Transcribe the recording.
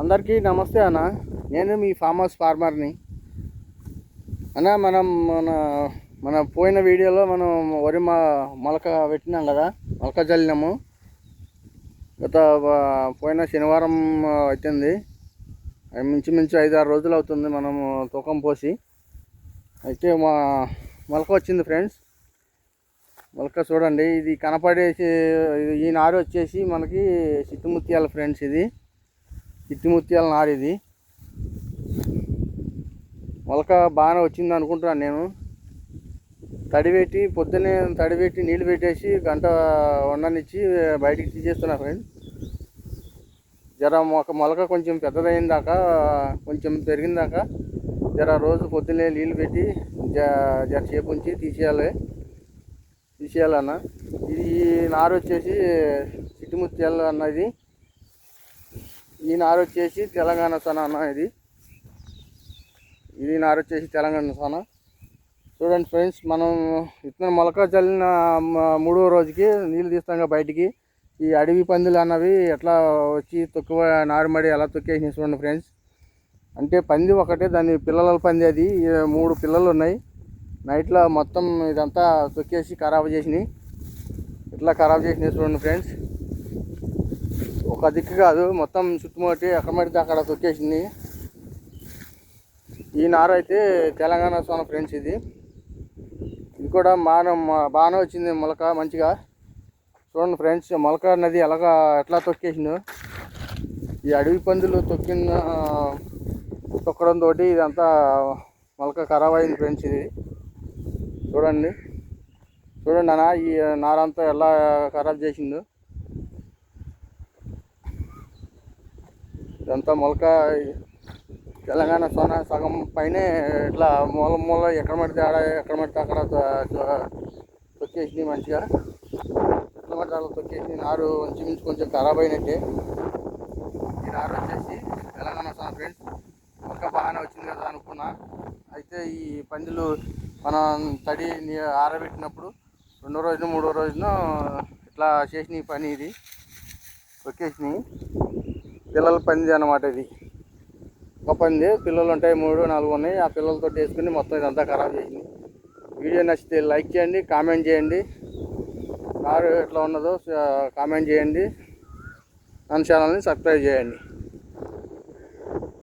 అందరికీ నమస్తే అన్న. నేను మీ ఫామ్ హౌస్ ఫార్మర్ని. అన్న మనం మన మన పోయిన వీడియోలో మనం వరి మా మొలక పెట్టినాం కదా మొలక చల్లినాము గత పోయిన శనివారం ఆ, అవుతుంది అది మించుమించు ఐదు ఆరు రోజులు అవుతుంది మనము తూకం పోసి. అయితే మా మొలక వచ్చింది ఫ్రెండ్స్. మొలక చూడండి ఇది కనపడేసి ఈ నారు వచ్చేసి మనకి చిట్టుముత్యాల ఫ్రెండ్స్ ఇది. చిట్టుముత్యాల నారు ఇది. మొలక బాగానే వచ్చింది అనుకుంటున్నాను నేను. తడిపెట్టి పొద్దున్నే తడిపెట్టి నీళ్ళు పెట్టేసి గంట వండనిచ్చి బయటికి తీసేస్తున్నా ఫ్రెండ్ జర ఒక మొలక కొంచెం పెద్దదైన దాకా కొంచెం పెరిగిన దాకా జర రోజు పొద్దున్నే నీళ్ళు పెట్టి జ జర సేపు ఉంచి తీసేయాలి. తీసేయాలన్న. ఇది ఈ నారు వచ్చేసి చిట్టుముత్యాలు అన్నది ఈ నారు వచ్చేసి తెలంగాణ సన అన్న ఇది. ఇది నారు వచ్చేసి తెలంగాణ సన. చూడండి ఫ్రెండ్స్ మనం ఇతను మొలక చల్లిన మూడో రోజుకి నీళ్ళు తీస్తాం బయటికి. ఈ అడవి పందులు అన్నవి ఎట్లా వచ్చి తొక్కువ నారుమడి ఎలా తొక్కేసి చూడండి ఫ్రెండ్స్. అంటే పంది ఒకటే దాని పిల్లల పంది అది. మూడు పిల్లలు ఉన్నాయి. నైట్లో మొత్తం ఇదంతా తొక్కేసి ఖరాబ్ చేసినాయి. ఇట్లా ఖరాబ్ చేసినాయి చూడండి ఫ్రెండ్స్. ఒక దిక్కు కాదు మొత్తం చుట్టుముట్టి ఎక్కడ పడితే అక్కడ తొక్కేసింది ఈ నార అయితే తెలంగాణ సోన ఫ్రెండ్స్ ఇది. ఇది కూడా బాగా బాగానే వచ్చింది మొలక మంచిగా. చూడండి ఫ్రెండ్స్ మొలక నది ఎలాగా ఎట్లా తొక్కేసిందో. ఈ అడవి పందులు తొక్కిన తొక్కడం తోటి ఇదంతా మొలక ఖరాబ్ అయింది ఫ్రెండ్స్ ఇది. చూడండి. చూడండి అన్న ఈ నారంతా ఎలా ఖరాబ్ చేసిందో. ఇదంతా మొలక తెలంగాణ సొన సగం పైనే ఇట్లా మూల మూల ఎక్కడ పడితే ఆడ ఎక్కడ పడితే అక్కడ తొ- మంచిగా. ఎక్కడ పడితే అలా తొక్కేసి నారు ఇంచుమించు కొంచెం ఖరాబ్ అయినట్టే. ఈ నారు వచ్చేసి తెలంగాణ సోన ఫ్రెండ్స్ మొలక బాగానే వచ్చింది కదా అనుకున్నా. అయితే ఈ పందులు మనం తడి ఆరబెట్టినప్పుడు రెండో రోజున మూడో రోజున ఇట్లా చేసిన పని ఇది. తొక్కేసినాయి. పిల్లల పంది అనమాట ఇది. ఒక పంది పిల్లలు ఉంటాయి మూడు నాలుగు ఉన్నాయి. ఆ పిల్లలతో వేసుకుని మొత్తం ఇదంతా ఖరాబ్ చేసింది. వీడియో నచ్చితే లైక్ చేయండి కామెంట్ చేయండి. కారు ఎట్లా ఉన్నదో కామెంట్ చేయండి. మన ఛానల్ని సబ్స్క్రైబ్ చేయండి.